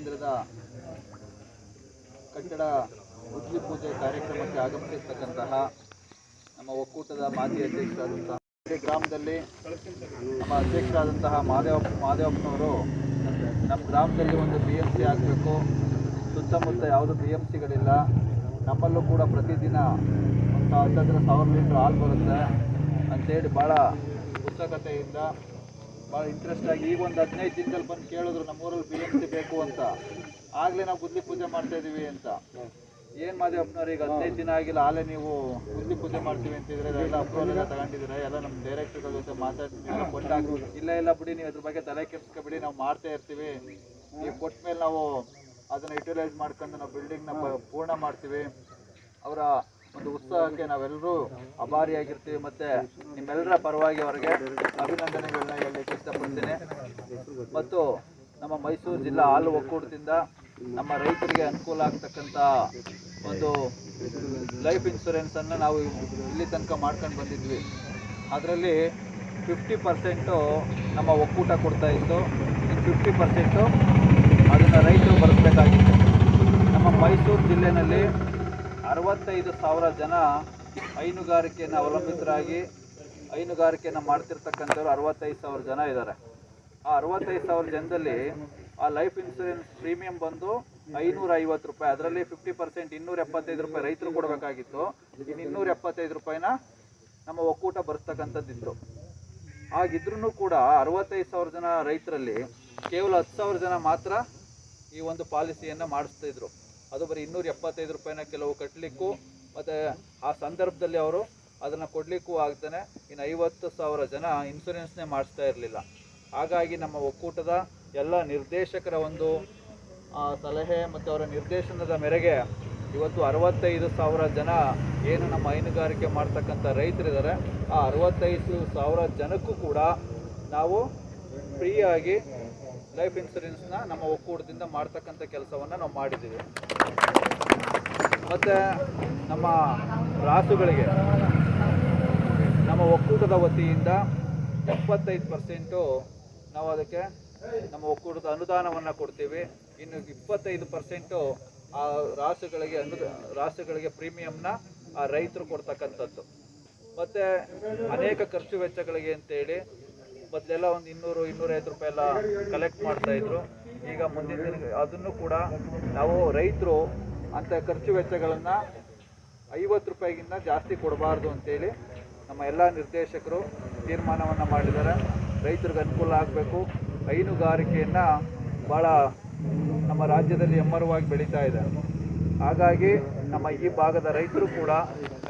ಕೇಂದ್ರದ ಕಟ್ಟಡ ಉದ್ಲಿ ಪೂಜೆ ಕಾರ್ಯಕ್ರಮಕ್ಕೆ ಆಗಮಿಸಿರ್ತಕ್ಕಂತಹ ನಮ್ಮ ಒಕ್ಕೂಟದ ಮಾಜಿ ಅಧ್ಯಕ್ಷರಾದಂತಹ ಗ್ರಾಮದಲ್ಲಿ ನಮ್ಮ ಅಧ್ಯಕ್ಷರಾದಂತಹ ಮಾದೇವಪ್ಪ ಮಾದೇವಪ್ಪನವರು ನಮ್ಮ ಗ್ರಾಮದಲ್ಲಿ ಒಂದು ಬಿ ಎಂ ಸಿ ಆಗಬೇಕು. ಸುತ್ತಮುತ್ತ ಯಾವುದು ಬಿ ಎಂ ಸಿಗಳಿಲ್ಲ ನಮ್ಮಲ್ಲೂ ಕೂಡ ಪ್ರತಿದಿನ ಒಂದು ಸಾವಿರದ ಸಾವಿರ ಲೀಟ್ರ್ ಹಾಲು ಬರುತ್ತೆ. ಅಂತೇಳಿ ಭಾಳ ಉತ್ಸುಕತೆಯಿಂದ ಭಾಳ ಇಂಟ್ರೆಸ್ಟ್ ಆಗಿ ಈಗ ಒಂದು ಹದಿನೈದು ದಿನದಲ್ಲಿ ಬಂದು ಕೇಳಿದ್ರು ನಮ್ಮೂರಲ್ಲಿ ಬಿ ಎಂ ಸಿ ಬೇಕು ಅಂತ. ಆಗಲೇ ನಾವು ಗುದ್ಲಿ ಪೂಜೆ ಮಾಡ್ತಾ ಇದೀವಿ ಅಂತ. ಏನು ಮಾದೇವಪ್ಪನವ್ರು, ಈಗ ಹದಿನೈದು ದಿನ ಆಗಿಲ್ಲ ಆಲೇ ನೀವು ಗುದ್ಲಿ ಪೂಜೆ ಮಾಡ್ತೀವಿ ಅಂತಿದ್ರೆ ಎಲ್ಲ ಅಪ್ರೂವಲ್ ಎಲ್ಲ ತಗೊಂಡಿದ್ದೀರಾ? ಎಲ್ಲ ನಮ್ಮ ಡೈರೆಕ್ಟರ್ಗಳ ಜೊತೆ ಮಾತಾಡ್ತೀವಿ ಕೊಟ್ಟಾಗ ಇಲ್ಲ ಇಲ್ಲ ಬಿಡಿ, ನೀವು ಅದ್ರ ಬಗ್ಗೆ ತಲೆ ಕೆಡಿಸ್ಕೊಬಿಡಿ, ನಾವು ಮಾಡ್ತಾ ಇರ್ತೀವಿ. ನೀವು ಕೊಟ್ಟ ಮೇಲೆ ನಾವು ಅದನ್ನು ಯುಟಿಲೈಸ್ ಮಾಡ್ಕೊಂಡು ನಾವು ಬಿಲ್ಡಿಂಗ್ನ ಪೂರ್ಣ ಮಾಡ್ತೀವಿ. ಅವರ ಒಂದು ಉತ್ಸಾಹಕ್ಕೆ ನಾವೆಲ್ಲರೂ ಅಭಾರಿಯಾಗಿರ್ತೀವಿ ಮತ್ತೆ ನಿಮ್ಮೆಲ್ಲರ ಪರವಾಗಿ ಅವರಿಗೆ ಅಭಿನಂದನೆಗಳನ್ನ ಹೇಳಲಿಕ್ಕೆ ಇಷ್ಟಪಡ್ತೀನಿ. ಮತ್ತು ನಮ್ಮ ಮೈಸೂರು ಜಿಲ್ಲಾ ಹಾಲು ಒಕ್ಕೂಟದಿಂದ ನಮ್ಮ ರೈತರಿಗೆ ಅನುಕೂಲ ಆಗ್ತಕ್ಕಂಥ ಒಂದು ಲೈಫ್ ಇನ್ಶೂರೆನ್ಸನ್ನು ನಾವು ಇಲ್ಲಿ ತನಕ ಮಾಡ್ಕೊಂಡು ಬಂದಿದ್ವಿ. ಅದರಲ್ಲಿ ಫಿಫ್ಟಿ ಪರ್ಸೆಂಟು ನಮ್ಮ ಒಕ್ಕೂಟ ಕೊಡ್ತಾ ಇತ್ತು. ಫಿಫ್ಟಿ ಪರ್ಸೆಂಟು ಅದನ್ನು ರೈತರು ಬರೆಸ್ಬೇಕಾಗಿತ್ತು. ನಮ್ಮ ಮೈಸೂರು ಜಿಲ್ಲೆನಲ್ಲಿ ಅರವತ್ತೈದು ಸಾವಿರ ಜನ ಹೈನುಗಾರಿಕೆಯನ್ನು ಅವಲಂಬಿತರಾಗಿ, ಹೈನುಗಾರಿಕೆಯನ್ನು ಮಾಡ್ತಿರ್ತಕ್ಕಂಥವ್ರು ಅರವತ್ತೈದು ಸಾವಿರ ಜನ ಇದ್ದಾರೆ. ಆ ಅರವತ್ತೈದು ಸಾವಿರ ಜನದಲ್ಲಿ ಆ ಲೈಫ್ ಇನ್ಶೂರೆನ್ಸ್ ಪ್ರೀಮಿಯಂ ಬಂದು ಐನೂರ ಐವತ್ತು ರೂಪಾಯಿ, ಅದರಲ್ಲಿ ಫಿಫ್ಟಿ ಪರ್ಸೆಂಟ್ ಇನ್ನೂರ ಎಪ್ಪತ್ತೈದು ರೂಪಾಯಿ ರೈತರು ಕೊಡಬೇಕಾಗಿತ್ತು. ಇನ್ನು ಇನ್ನೂರ ಎಪ್ಪತ್ತೈದು ರೂಪಾಯಿನ ನಮ್ಮ ಒಕ್ಕೂಟ ಬರೆಸ್ತಕ್ಕಂಥದ್ದಿತ್ತು. ಆಗಿದ್ರೂ ಕೂಡ ಅರವತ್ತೈದು ಸಾವಿರ ಜನ ರೈತರಲ್ಲಿ ಕೇವಲ ಹತ್ತು ಸಾವಿರ ಜನ ಮಾತ್ರ ಈ ಒಂದು ಪಾಲಿಸಿಯನ್ನು ಮಾಡಿಸ್ತಿದ್ರು ಅದು ಬರೀ ಇನ್ನೂರ ಎಪ್ಪತ್ತೈದು ರೂಪಾಯಿನ ಕೆಲವು ಕಟ್ಟಲಿಕ್ಕೂ ಮತ್ತು ಆ ಸಂದರ್ಭದಲ್ಲಿ ಅವರು ಅದನ್ನು ಕೊಡಲಿಕ್ಕೂ ಆಗ್ತಾನೆ. ಇನ್ನು ಐವತ್ತು ಸಾವಿರ ಜನ ಇನ್ಸೂರೆನ್ಸ್ನೇ ಮಾಡಿಸ್ತಾ ಇರಲಿಲ್ಲ. ಹಾಗಾಗಿ ನಮ್ಮ ಒಕ್ಕೂಟದ ಎಲ್ಲ ನಿರ್ದೇಶಕರ ಒಂದು ಸಲಹೆ ಮತ್ತು ಅವರ ನಿರ್ದೇಶನದ ಮೇರೆಗೆ ಇವತ್ತು ಅರವತ್ತೈದು ಸಾವಿರ ಜನ ಏನು ನಮ್ಮ ಹೈನುಗಾರಿಕೆ ಮಾಡ್ತಕ್ಕಂಥ ರೈತರಿದ್ದಾರೆ. ಆ ಅರವತ್ತೈದು ಸಾವಿರ ಜನಕ್ಕೂ ಕೂಡ ನಾವು ಫ್ರೀಯಾಗಿ ಲೈಫ್ ಇನ್ಸೂರೆನ್ಸ್ನ ನಮ್ಮ ಒಕ್ಕೂಟದಿಂದ ಮಾಡ್ತಕ್ಕಂಥ ಕೆಲಸವನ್ನು ನಾವು ಮಾಡಿದ್ದೀವಿ. ಮತ್ತು ನಮ್ಮ ರಾಸುಗಳಿಗೆ ನಮ್ಮ ಒಕ್ಕೂಟದ ವತಿಯಿಂದ ಎಪ್ಪತ್ತೈದು ಪರ್ಸೆಂಟು ನಾವು ಅದಕ್ಕೆ ನಮ್ಮ ಒಕ್ಕೂಟದ ಅನುದಾನವನ್ನು ಕೊಡ್ತೀವಿ. ಇನ್ನು ಇಪ್ಪತ್ತೈದು ಪರ್ಸೆಂಟು ಆ ರಾಸುಗಳಿಗೆ ಅನು ರಾಸುಗಳಿಗೆ ಪ್ರೀಮಿಯಂನ ಆ ರೈತರು ಕೊಡ್ತಕ್ಕಂಥದ್ದು. ಮತ್ತು ಅನೇಕ ಖರ್ಚು ವೆಚ್ಚಗಳಿಗೆ ಅಂತೇಳಿ ಮೊದಲೆಲ್ಲ ಒಂದು ಇನ್ನೂರು, ಇನ್ನೂರೈದು ರೂಪಾಯಿ ಎಲ್ಲ ಕಲೆಕ್ಟ್ ಮಾಡ್ತಾಯಿದ್ರು ಈಗ ಮುಂದಿನ ದಿನ, ಅದನ್ನು ಕೂಡ ನಾವು ರೈತರು ಅಂಥ ಖರ್ಚು ವೆಚ್ಚಗಳನ್ನು ಐವತ್ತು ರೂಪಾಯಿಗಿಂತ ಜಾಸ್ತಿ ಕೊಡಬಾರ್ದು ಅಂತೇಳಿ ನಮ್ಮ ಎಲ್ಲ ನಿರ್ದೇಶಕರು ತೀರ್ಮಾನವನ್ನು ಮಾಡಿದ್ದಾರೆ. ರೈತರಿಗೆ ಅನುಕೂಲ ಆಗಬೇಕು. ಹೈನುಗಾರಿಕೆಯನ್ನು ಭಾಳ ನಮ್ಮ ರಾಜ್ಯದಲ್ಲಿ ಎಮ್ಮರವಾಗಿ ಬೆಳೀತಾ ಇದೆ. ಹಾಗಾಗಿ ನಮ್ಮ ಈ ಭಾಗದ ರೈತರು ಕೂಡ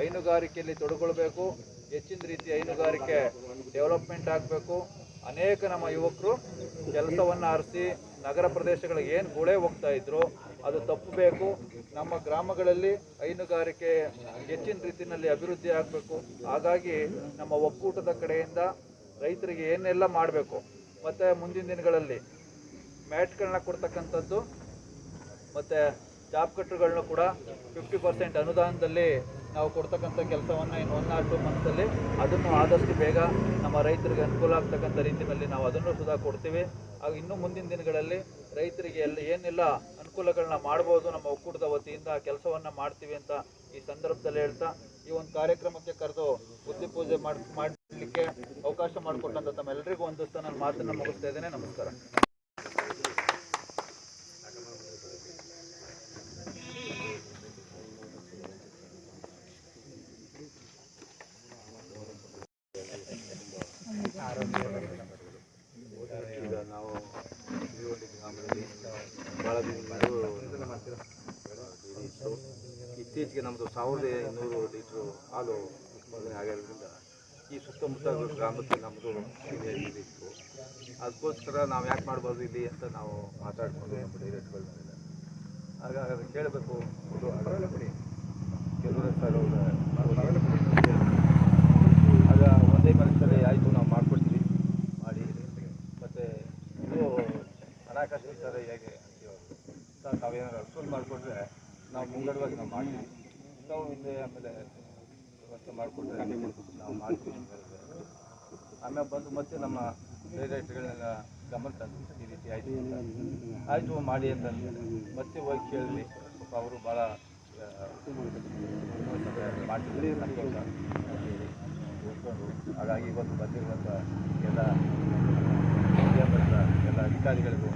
ಹೈನುಗಾರಿಕೆಯಲ್ಲಿ ತೊಡಗೊಳ್ಬೇಕು ಹೆಚ್ಚಿನ ರೀತಿ ಹೈನುಗಾರಿಕೆ ಡೆವಲಪ್ಮೆಂಟ್ ಆಗಬೇಕು. ಅನೇಕ ನಮ್ಮ ಯುವಕರು ಕೆಲಸವನ್ನು ಆರಿಸಿ ನಗರ ಪ್ರದೇಶಗಳಿಗೆ ಏನು ಗುಳೆ ಹೋಗ್ತಾ ಇದ್ರು, ಅದು ತಪ್ಪಬೇಕು. ನಮ್ಮ ಗ್ರಾಮಗಳಲ್ಲಿ ಹೈನುಗಾರಿಕೆ ಹೆಚ್ಚಿನ ರೀತಿಯಲ್ಲಿ ಅಭಿವೃದ್ಧಿ ಆಗಬೇಕು. ಹಾಗಾಗಿ ನಮ್ಮ ಒಕ್ಕೂಟದ ಕಡೆಯಿಂದ ರೈತರಿಗೆ ಏನೆಲ್ಲ ಮಾಡಬೇಕು. ಮತ್ತು ಮುಂದಿನ ದಿನಗಳಲ್ಲಿ ಮ್ಯಾಟ್ಗಳನ್ನ ಕೊಡ್ತಕ್ಕಂಥದ್ದು, ಮತ್ತು ಜಾಬ್ ಕಟ್ರುಗಳನ್ನ ಕೂಡ ಫಿಫ್ಟಿ ಪರ್ಸೆಂಟ್ ಅನುದಾನದಲ್ಲಿ ನಾವು ಕೊಡ್ತಕ್ಕಂಥ ಕೆಲಸವನ್ನು ಇನ್ನು ಒನ್ ಆರ್ ಮಂತ್ಸಲ್ಲಿ ಅದನ್ನು ಆದಷ್ಟು ಬೇಗ ನಮ್ಮ ರೈತರಿಗೆ ಅನುಕೂಲ ಆಗ್ತಕ್ಕಂಥ ರೀತಿಯಲ್ಲಿ ನಾವು ಅದನ್ನು ಸುಧಾ ಕೊಡ್ತೀವಿ. ಹಾಗೂ ಇನ್ನು ಮುಂದಿನ ದಿನಗಳಲ್ಲಿ ರೈತರಿಗೆ ಎಲ್ಲ ಏನೆಲ್ಲ ಅನುಕೂಲಗಳನ್ನ ಮಾಡ್ಬೋದು, ನಮ್ಮ ಒಕ್ಕೂಟದ ವತಿಯಿಂದ ಕೆಲಸವನ್ನು ಮಾಡ್ತೀವಿ ಅಂತ ಈ ಸಂದರ್ಭದಲ್ಲಿ ಹೇಳ್ತಾ ಈ ಒಂದು ಕಾರ್ಯಕ್ರಮಕ್ಕೆ ಕರೆದು ಬುದ್ಧಿ ಪೂಜೆ ಮಾಡ್, ಮಾಡಲಿಕ್ಕೆ ಅವಕಾಶ ಮಾಡಿಕೊಟ್ಟಂತ ತಮ್ಮೆಲ್ಲರಿಗೂ ಒಂದು ನಾನು ಮಾತನ್ನ ಮುಗಿಸ್ತಾ ಇದ್ದೇನೆ. ನಮಸ್ಕಾರ. ನಾವು ಇತ್ತೀಚೆಗೆ ನಮ್ಮದು ಸಾವಿರದ ಇನ್ನೂರು ಲೀಟ್ರು ಹಾಲು ಉತ್ಪಾದನೆ ಆಗಿರೋದ್ರಿಂದ ಈ ಸುತ್ತಮುತ್ತ ಗ್ರಾಮಕ್ಕೆ ನಮ್ಮದು ಇತ್ತು. ಅದಕ್ಕೋಸ್ಕರ ನಾವು ಯಾಕೆ ಮಾಡ್ಬೋದು ಇಲ್ಲಿ ಅಂತ ನಾವು ಮಾತಾಡ್ಕೊಂಡು ನಮ್ಮ ಡೈರೆಕ್ಟ್ಗಳ ಆಗ ಅದನ್ನು ಕೇಳಬೇಕು ಒಂದು ಕೆಲವರು ಸರ್ ಆಗ ಒಂದೇ ಮನಸ್ಸಲ್ಲಿ ಆಯಿತು ನಾವು ಮಾಡಿಕೊಡ್ತೀವಿ ಮಾಡಿ ಮತ್ತು ಇದು ಹಣಕಾಸು ವಿಚಾರ ಹೇಗೆ ಸರ್, ನಾವೇನಾದ್ರು ಅನುಕೂಲ ಮಾಡಿಕೊಟ್ರೆ ನಾವು ಮುಂಗಡವಾಗಿ ನಾವು ಮಾಡ್ತೀವಿ. ನಾವು ಇಲ್ಲಿ ಆಮೇಲೆ ವ್ಯವಸ್ಥೆ ಮಾಡಿಕೊಟ್ರೆ ನಾವು ಮಾಡ್ತೀವಿ ಆಮೇಲೆ ಬಂದು ಮತ್ತೆ ನಮ್ಮ ಡೈರೆಕ್ಟ್ಗಳನ್ನೆಲ್ಲ ಗಮನ ತಂದು ಈ ರೀತಿ ಆಯಿತು ಆಯಿತು, ಮಾಡಿ ಅಂತ ಮತ್ತೆ ಹೋಗಿ ಕೇಳಿದ್ವಿ. ಸ್ವಲ್ಪ ಅವರು ಭಾಳ ಮಾಡ್ತಿದ್ವಿ ಸಂತೋಷ ಹಾಗಾಗಿ ಇವತ್ತು ಬಂದಿರುವಂಥ ಎಲ್ಲ ಎಲ್ಲ ಅಧಿಕಾರಿಗಳಿಗೂ